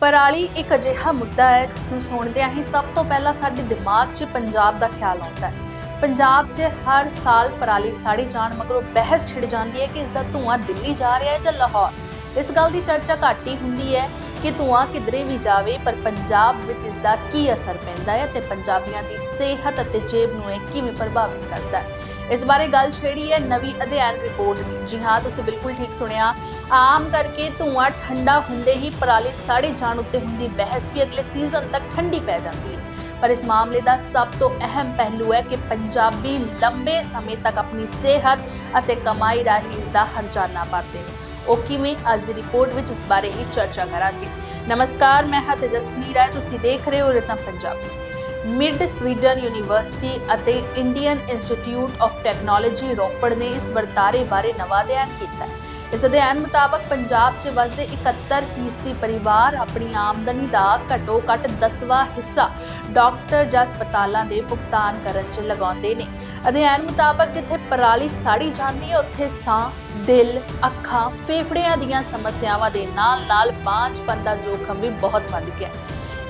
ਪਰਾਲੀ ਇੱਕ ਅਜਿਹਾ ਮੁੱਦਾ ਹੈ ਜਿਸ ਨੂੰ ਸੁਣਦਿਆਂ ਹੀ ਸਭ ਤੋਂ ਪਹਿਲਾਂ ਸਾਡੇ ਦਿਮਾਗ 'ਚ ਪੰਜਾਬ ਦਾ ਖਿਆਲ ਆਉਂਦਾ ਹੈ। ਪੰਜਾਬ 'ਚ ਹਰ ਸਾਲ ਪਰਾਲੀ ਸਾੜੀ ਜਾਣ ਮਗਰੋਂ ਬਹਿਸ ਛਿੜ ਜਾਂਦੀ ਹੈ ਕਿ ਇਸ ਦਾ ਧੂਆਂ ਦਿੱਲੀ ਜਾ ਰਿਹਾ ਹੈ ਜਾਂ ਲਾਹੌਰ। ਇਸ ਗੱਲ ਦੀ ਚਰਚਾ ਘੱਟ ਹੀ ਹੁੰਦੀ ਹੈ ਕਿ ਧੂਆਂ ਕਿਧਰੇ ਵੀ ਜਾਵੇ, ਪਰ ਪੰਜਾਬ ਵਿੱਚ ਇਸ ਦਾ ਕੀ ਅਸਰ ਪੈਂਦਾ ਹੈ ਤੇ ਪੰਜਾਬੀਆਂ ਦੀ ਸਿਹਤ ਅਤੇ ਜੇਬ ਨੂੰ ਇਹ ਕਿਵੇਂ ਪ੍ਰਭਾਵਿਤ ਕਰਦਾ ਹੈ? ਇਸ ਬਾਰੇ ਗੱਲ ਛੇੜੀ ਹੈ ਨਵੀਂ ਅਧਿਐਨ ਰਿਪੋਰਟ ਨੇ ਜੀ ਹਾਂ, ਤੁਸੀਂ ਬਿਲਕੁਲ ਠੀਕ ਸੁਣਿਆ। ਆਮ ਕਰਕੇ ਧੂਆਂ ਠੰਡਾ ਹੁੰਦੇ ਹੀ ਪਰਾਲੀ ਸਾੜੇ ਜਾਣ ਉੱਤੇ ਹੁੰਦੀ ਬਹਿਸ ਵੀ ਅਗਲੇ ਸੀਜ਼ਨ ਤੱਕ ਠੰਡੀ ਪੈ ਜਾਂਦੀ ਹੈ। ਪਰ ਇਸ ਮਾਮਲੇ ਦਾ ਸਭ ਤੋਂ ਅਹਿਮ ਪਹਿਲੂ ਹੈ ਕਿ ਪੰਜਾਬੀ ਲੰਬੇ ਸਮੇਂ ਤੱਕ ਆਪਣੀ ਸਿਹਤ ਅਤੇ ਕਮਾਈ ਰਾਹੀਂ ਇਸ ਦਾ ਹਰਜਾਨਾ ਭਰਦੇ ਨੇ। ਉਹ ਕਿਵੇਂ? ਅੱਜ ਦੀ ਰਿਪੋਰਟ ਵਿੱਚ ਇਸ ਬਾਰੇ ਹੀ ਚਰਚਾ ਕਰਾਂਗੇ। ਨਮਸਕਾਰ, ਮੈਂ ਹਾਂ ਤੇਜਸਵਨੀ ਰਾਏ। ਤੁਸੀਂ ਦੇਖ ਰਹੇ ਹੋ Ratan Punjabi. Mid Sweden university ਅਤੇ Indian institute of technology Ropar ਨੇ ਇਸ ਵਰਤਾਰੇ ਬਾਰੇ ਨਵਾਂ ਅਧਿਐਨ ਕੀਤਾ ਹੈ। ਇਸ ਅਧਿਐਨ ਮੁਤਾਬਕ ਪੰਜਾਬ 'ਚ ਵਸਦੇ 71% ਪਰਿਵਾਰ ਆਪਣੀ ਆਮਦਨੀ ਦਾ ਘੱਟੋ ਘੱਟ 10ਵਾਂ ਹਿੱਸਾ ਡਾਕਟਰ ਜਾਂ ਹਸਪਤਾਲਾਂ ਦੇ ਭੁਗਤਾਨ ਕਰਨ 'ਚ ਲਗਾਉਂਦੇ ਨੇ। ਅਧਿਐਨ ਮੁਤਾਬਕ ਜਿੱਥੇ ਪਰਾਲੀ ਸਾੜੀ ਜਾਂਦੀ ਹੈ, ਉੱਥੇ ਸਾਹ, ਦਿਲ, ਅੱਖਾਂ, ਫੇਫੜਿਆਂ ਦੀਆਂ ਸਮੱਸਿਆਵਾਂ ਦੇ ਨਾਲ-ਨਾਲ ਬਾਂਝਪਨ ਦਾ ਜੋਖਮ ਵੀ ਬਹੁਤ ਵੱਧ ਗਿਆ ਹੈ।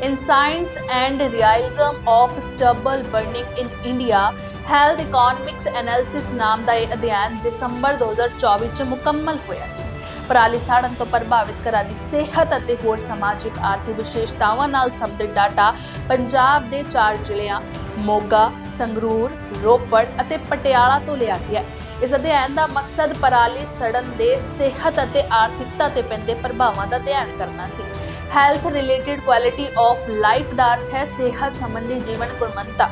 In Science and Realism of Stubble Burning in India, Health Economics Analysis ਨਾਮ ਦਾ ਇਹ ਅਧਿਐਨ ਦਸੰਬਰ 2024 ਚ ਮੁਕੰਮਲ ਹੋਇਆ ਸੀ। ਪਰਾਲੀ ਸਾੜਨ ਤੋਂ ਪ੍ਰਭਾਵਿਤ ਘਰਾਂ ਦੀ ਸਿਹਤ ਅਤੇ ਹੋਰ ਸਮਾਜਿਕ ਆਰਥਿਕ ਵਿਸ਼ੇਸ਼ਤਾਵਾਂ ਨਾਲ ਸੰਬੰਧਿਤ ਡਾਟਾ ਪੰਜਾਬ ਦੇ ਚਾਰ ਜ਼ਿਲ੍ਹਿਆਂ ਮੋਗਾ, ਸੰਗਰੂਰ, ਰੋਪੜ ਅਤੇ ਪਟਿਆਲਾ ਤੋਂ ਲਿਆ ਗਿਆ ਹੈ। ਇਸ ਅਧਿਐਨ ਦਾ ਮਕਸਦ ਪਰਾਲੀ ਸੜਨ ਦੇ ਸਿਹਤ ਅਤੇ ਆਰਥਿਕਤਾ ਤੇ ਪੈਂਦੇ ਪ੍ਰਭਾਵਾਂ ਦਾ ਧਿਆਨ ਕਰਨਾ ਸੀ health related quality of life ਦਾ ਅਰਥ ਹੈ ਸਿਹਤ ਸੰਬੰਧੀ ਜੀਵਨ ਗੁਣਵੱਤਾ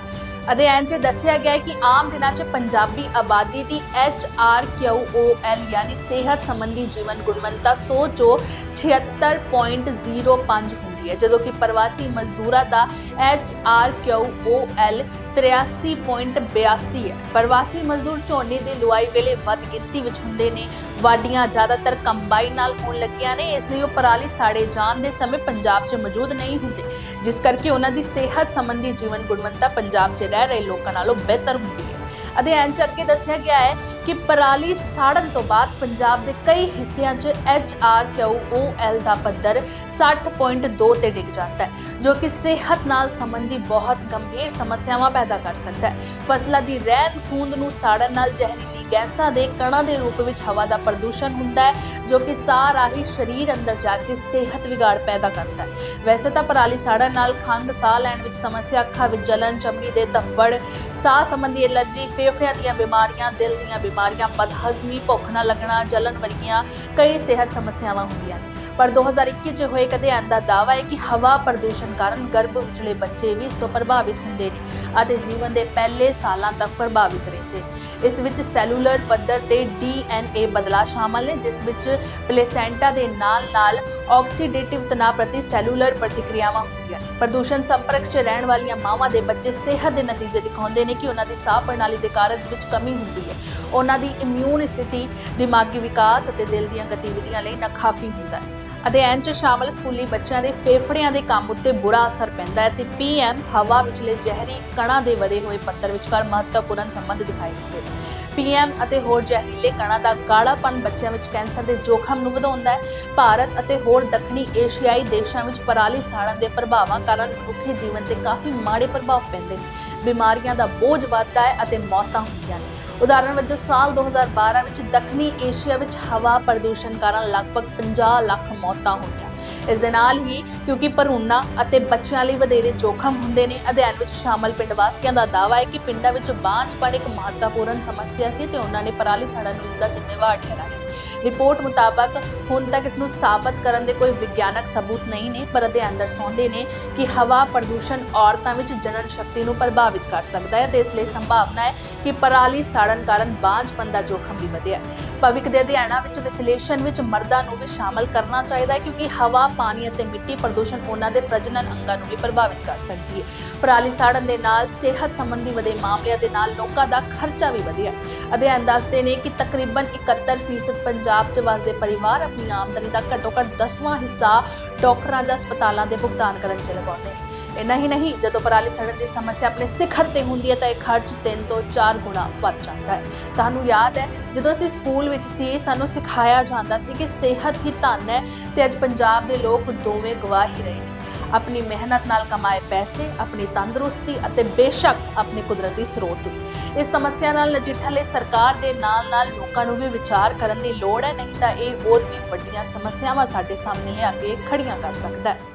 ਅਧਿਐਨ 'ਚ ਦੱਸਿਆ ਗਿਆ ਹੈ ਕਿ ਆਮ ਦਿਨਾਂ 'ਚ ਪੰਜਾਬੀ ਆਬਾਦੀ ਦੀ H R Q O HRQOL ਯਾਨੀ ਸਿਹਤ ਸੰਬੰਧੀ ਜੀਵਨ ਗੁਣਵੰਤਾ 100 ਚੋਂ 76.05 ਹੁੰਦੀ ਹੈ, ਜਦੋਂ ਕਿ ਪ੍ਰਵਾਸੀ ਮਜ਼ਦੂਰਾਂ ਦਾ H R Q O HRQOL 83.82 ਹੈ। ਪ੍ਰਵਾਸੀ ਮਜ਼ਦੂਰ ਝੋਨੇ ਦੀ ਲੁਆਈ ਵੇਲੇ ਵੱਧ ਗਿਣਤੀ ਵਿੱਚ ਹੁੰਦੇ ਨੇ। ਵਾਡੀਆਂ ਜ਼ਿਆਦਾਤਰ ਕੰਬਾਈਨ ਨਾਲ ਹੋਣ ਲੱਗੀਆਂ ਨੇ। ਇਸ ਲਈ ਉਹ ਪਰਾਲੀ ਸਾੜੇ ਜਾਣ ਦੇ ਸਮੇਂ ਪੰਜਾਬ 'ਚ ਮੌਜੂਦ ਨਹੀਂ ਹੁੰਦੇ। ਜਿਸ ਕਰਕੇ ਉਹਨਾਂ ਦੀ ਸਿਹਤ ਸੰਬੰਧੀ ਜੀਵਨ ਗੁਣਵੰਤਾ ਪੰਜਾਬ 'ਚ ਰਹਿ ਰਹੇ ਲੋਕਾਂ ਨਾਲੋਂ ਬਿਹਤਰ ਹੁੰਦੀ ਹੈ। ਅਧਿਐਨ 'ਚ ਅੱਗੇ ਦੱਸਿਆ ਗਿਆ ਹੈ ਕਿ ਪਰਾਲੀ ਸਾੜਨ ਤੋਂ ਬਾਅਦ ਪੰਜਾਬ ਦੇ ਕਈ ਹਿੱਸਿਆਂ 'ਚ HRQOL ਦਾ ਪੱਧਰ 60.2 ਤੇ ਡਿੱਗ ਜਾਂਦਾ ਹੈ, ਜੋ ਕਿ ਸਿਹਤ ਨਾਲ ਸੰਬੰਧੀ ਬਹੁਤ ਗੰਭੀਰ ਸਮੱਸਿਆਵਾਂ ਪੈਦਾ ਕਰ ਸਕਦਾ ਹੈ। ਫਸਲਾਂ ਦੀ ਰਹਿੰਦ ਖੂੰਦ ਨੂੰ ਸਾੜਨ ਨਾਲ ਜ਼ਹਿਰੀਲੀ ਗੈਸਾਂ ਦੇ ਕਣਾਂ ਦੇ ਰੂਪ ਵਿੱਚ ਹਵਾ ਦਾ ਪ੍ਰਦੂਸ਼ਣ ਹੁੰਦਾ ਹੈ, ਜੋ ਕਿ ਸਾਹ ਰਾਹੀਂ ਸਰੀਰ ਅੰਦਰ ਜਾ ਕੇ ਸਿਹਤ ਵਿਗਾੜ ਪੈਦਾ ਕਰਦਾ ਹੈ। ਵੈਸੇ ਤਾਂ ਪਰਾਲੀ ਸਾੜਨ ਨਾਲ ਖੰਘ, ਸਾਹ ਲੈਣ ਵਿੱਚ ਸਮੱਸਿਆ, ਅੱਖਾਂ ਵਿੱਚ ਜਲਨ ਚਮੜੀ ਦੇ ਧੱਫੜ, ਸਾਹ ਸੰਬੰਧੀ ਐਲਰਜੀ, ਫੇਫੜਿਆਂ ਦੀਆਂ ਬਿਮਾਰੀਆਂ, ਦਿਲ ਦੀਆਂ ਬਿਮਾਰੀਆਂ, ਬਦਹਜ਼ਮੀ, ਭੁੱਖ ਨਾ ਲੱਗਣਾ ਜਲਨ ਵਰਗੀਆਂ ਕਈ ਸਿਹਤ ਸਮੱਸਿਆਵਾਂ ਹੁੰਦੀਆਂ ਨੇ। ਪਰ 2021 ਚ ਹੋਏ ਇੱਕ ਅਧਿਐਨ ਦਾ ਦਾਅਵਾ ਹੈ ਕਿ ਹਵਾ ਪ੍ਰਦੂਸ਼ਣ ਕਾਰਨ ਗਰਭ ਵਿਚਲੇ ਬੱਚੇ ਵੀ ਇਸ ਤੋਂ ਪ੍ਰਭਾਵਿਤ ਹੁੰਦੇ ਨੇ ਅਤੇ ਜੀਵਨ ਦੇ ਪਹਿਲੇ ਸਾਲਾਂ ਤੱਕ ਪ੍ਰਭਾਵਿਤ ਰਹਿੰਦੇ ਨੇ। ਇਸ ਵਿੱਚ ਸੈਲੂਲਰ ਪੱਧਰ ਤੇ ਡੀਐਨਏ ਬਦਲਾਅ ਸ਼ਾਮਲ ਨੇ, ਜਿਸ ਵਿੱਚ ਪਲੇਸੈਂਟਾ ਦੇ ਨਾਲ-ਨਾਲ ਆਕਸੀਡੇਟਿਵ ਤਣਾਅ ਪ੍ਰਤੀ ਸੈਲੂਲਰ ਪ੍ਰਤੀਕਿਰਿਆਵਾਂ ਹੁੰਦੀਆਂ ਨੇ। ਪ੍ਰਦੂਸ਼ਣ ਸੰਪਰਕ 'ਚ ਰਹਿਣ ਵਾਲੀਆਂ ਮਾਵਾਂ ਦੇ ਬੱਚੇ ਸਿਹਤ ਦੇ ਨਤੀਜੇ ਦਿਖਾਉਂਦੇ ਨੇ ਕਿ ਉਹਨਾਂ ਦੀ ਸਾਹ ਪ੍ਰਣਾਲੀ ਦੇ ਕਾਰਜ ਵਿੱਚ ਕਮੀ ਹੁੰਦੀ ਹੈ। ਉਹਨਾਂ ਦੀ ਇਮਿਊਨ ਸਥਿਤੀ, ਦਿਮਾਗੀ ਵਿਕਾਸ ਅਤੇ ਦਿਲ ਦੀਆਂ ਗਤੀਵਿਧੀਆਂ ਲਈ ਨਾਕਾਫੀ ਹੁੰਦਾ ਹੈ। ਅਧਿਐਨ 'ਚ ਸ਼ਾਮਲ ਸਕੂਲੀ ਬੱਚਿਆਂ ਦੇ ਫੇਫੜਿਆਂ ਦੇ ਕੰਮ ਉੱਤੇ ਬੁਰਾ ਅਸਰ ਪੈਂਦਾ ਹੈ ਤੇ ਪੀਐਮ ਹਵਾ ਵਿਚਲੇ ਜ਼ਹਿਰੀ ਕਣਾਂ ਦੇ ਵਧੇ ਹੋਏ ਪੱਧਰ ਵਿਚਕਾਰ ਮਹੱਤਵਪੂਰਨ ਸੰਬੰਧ ਦਿਖਾਈ ਦਿੰਦੇ ਨੇ। ਪੀਐਮ ਅਤੇ ਹੋਰ ਜ਼ਹਿਰੀਲੇ ਕਣਾਂ ਦਾ ਗਾੜਾਪਣ ਬੱਚਿਆਂ ਵਿੱਚ ਕੈਂਸਰ ਦੇ ਜੋਖਮ ਨੂੰ ਵਧਾਉਂਦਾ ਹੈ। ਭਾਰਤ ਅਤੇ ਹੋਰ ਦੱਖਣੀ ਏਸ਼ੀਆਈ ਦੇਸ਼ਾਂ ਵਿੱਚ ਪਰਾਲੀ ਸਾੜਨ ਦੇ ਪ੍ਰਭਾਵਾਂ ਕਾਰਨ ਮਨੁੱਖੀ ਜੀਵਨ ਤੇ ਕਾਫੀ ਮਾੜੇ ਪ੍ਰਭਾਵ ਪੈਂਦੇ ਨੇ। ਬਿਮਾਰੀਆਂ ਦਾ ਬੋਝ ਵੱਧਦਾ ਹੈ ਅਤੇ ਮੌਤਾਂ ਹੁੰਦੀਆਂ ਨੇ। ਉਦਾਹਰਣ ਵਜੋਂ, ਸਾਲ 2012 ਵਿੱਚ ਦੱਖਣੀ ਏਸ਼ੀਆ ਵਿੱਚ ਹਵਾ ਪ੍ਰਦੂਸ਼ਣ ਕਾਰਨ ਲਗਭਗ 50 ਲੱਖ ਮੌਤਾਂ ਹੋਈਆਂ ਇਸ ਦੇ ਨਾਲ ਹੀ ਕਿਉਂਕਿ ਭਰੂਣਾ ਅਤੇ ਬੱਚਿਆਂ ਲਈ ਵਧੇਰੇ ਜੋਖਮ ਹੁੰਦੇ ਨੇ, ਅਧਿਐਨ ਵਿੱਚ ਸ਼ਾਮਲ ਪਿੰਡ ਵਾਸੀਆਂ ਦਾ ਦਾਅਵਾ ਹੈ ਕਿ ਪਿੰਡਾਂ ਵਿੱਚ ਬਾਂਝਪਣ ਇੱਕ ਮਹੱਤਵਪੂਰਨ ਸਮੱਸਿਆ ਸੀ ਤੇ ਉਹਨਾਂ ਨੇ ਪਰਾਲੀ ਸਾੜਨ ਨੂੰ ਇਸ ਦਾ ਜ਼ਿੰਮੇਵਾਰ ਠਹਿਰਾਇਆ। ਰਿਪੋਰਟ ਮੁਤਾਬਕ ਹੁਣ ਤੱਕ ਇਸ ਨੂੰ ਸਾਬਤ ਕਰਨ ਦੇ ਕੋਈ ਵਿਗਿਆਨਕ ਸਬੂਤ ਨਹੀਂ ਨੇ, ਪਰ ਅਧਿਐਨ ਦਰਸਾਉਂਦੇ ਨੇ ਕਿ ਹਵਾ ਪ੍ਰਦੂਸ਼ਣ ਔਰਤਾਂ ਵਿੱਚ ਜਨਨ ਸ਼ਕਤੀ ਨੂੰ ਪ੍ਰਭਾਵਿਤ ਕਰ ਸਕਦਾ ਹੈ ਤੇ ਇਸ ਲਈ ਸੰਭਾਵਨਾ ਹੈ ਕਿ ਪਰਾਲੀ ਸਾੜਨ ਕਾਰਨ ਬਾਂਝਪਨ ਦਾ ਜੋਖਮ ਵੀ ਵਧਿਆ ਹੈ। ਭਵਿੱਖ ਦੇ ਅਧਿਐਨਾਂ ਵਿੱਚ ਵਿਸ਼ਲੇਸ਼ਣ ਵਿੱਚ ਮਰਦਾਂ ਨੂੰ ਵੀ ਸ਼ਾਮਲ ਕਰਨਾ ਚਾਹੀਦਾ ਹੈ, ਕਿਉਂਕਿ ਹਵਾ, ਪਾਣੀ ਅਤੇ ਮਿੱਟੀ ਪ੍ਰਦੂਸ਼ਣ ਉਹਨਾਂ ਦੇ ਪ੍ਰਜਨਨ ਅੰਗਾਂ ਨੂੰ ਵੀ ਪ੍ਰਭਾਵਿਤ ਕਰ ਸਕਦੀ ਹੈ ਪਰਾਲੀ ਸਾੜਨ ਦੇ ਨਾਲ ਸਿਹਤ ਸੰਬੰਧੀ ਵਧੇ ਮਾਮਲਿਆਂ ਦੇ ਨਾਲ ਲੋਕਾਂ ਦਾ ਖਰਚਾ ਵੀ ਵਧਿਆ ਅਧਿਐਨ ਦੱਸਦੇ ਨੇ ਕਿ ਤਕਰੀਬਨ 71% ਪੰਜਾਬ ਪੰਜਾਬ 'ਚ ਵਸਦੇ ਪਰਿਵਾਰ ਆਪਣੀ ਆਮਦਨੀ ਦਾ ਘੱਟੋ ਘੱਟ 10ਵਾਂ ਹਿੱਸਾ ਡਾਕਟਰਾਂ ਜਾਂ ਹਸਪਤਾਲਾਂ ਦੇ ਭੁਗਤਾਨ ਕਰਨ 'ਚ ਲਗਾਉਂਦੇ ਨੇ। ਇੰਨਾ ਹੀ ਨਹੀਂ, ਜਦੋਂ ਪਰਾਲੀ ਸੜਨ ਦੀ ਸਮੱਸਿਆ ਆਪਣੇ ਸਿਖਰ ਤੇ ਹੁੰਦੀ ਹੈ ਤਾਂ ਇਹ ਖਰਚ 3 ਤੋਂ 4 ਗੁਣਾ ਵੱਧ ਜਾਂਦਾ ਹੈ। ਤੁਹਾਨੂੰ ਯਾਦ ਹੈ, ਜਦੋਂ ਅਸੀਂ ਸਕੂਲ ਵਿੱਚ ਸੀ, ਸਾਨੂੰ ਸਿਖਾਇਆ ਜਾਂਦਾ ਸੀ ਕਿ ਸਿਹਤ ਹੀ ਧਨ ਹੈ ਤੇ ਅੱਜ ਪੰਜਾਬ ਦੇ ਲੋਕ ਦੋਵੇਂ ਗਵਾਹ ਹੀ ਰਹੇ ਨੇ। ਆਪਣੀ ਮਿਹਨਤ ਨਾਲ ਕਮਾਏ ਪੈਸੇ, ਆਪਣੀ ਤੰਦਰੁਸਤੀ ਅਤੇ ਬੇਸ਼ੱਕ ਆਪਣੇ ਕੁਦਰਤੀ ਸਰੋਤ ਵੀ। ਇਸ ਸਮੱਸਿਆ ਨਾਲ ਨਜਿੱਠਣ ਲਈ ਸਰਕਾਰ ਦੇ ਨਾਲ-ਨਾਲ ਲੋਕਾਂ ਨੂੰ ਵੀ ਵਿਚਾਰ ਕਰਨ ਦੀ ਲੋੜ ਹੈ, ਨਹੀਂ ਤਾਂ ਇਹ ਹੋਰ ਵੀ ਵੱਡੀਆਂ ਸਮੱਸਿਆਵਾਂ ਸਾਡੇ ਸਾਹਮਣੇ ਲਿਆ ਕੇ ਖੜੀਆਂ ਕਰ ਸਕਦਾ ਹੈ।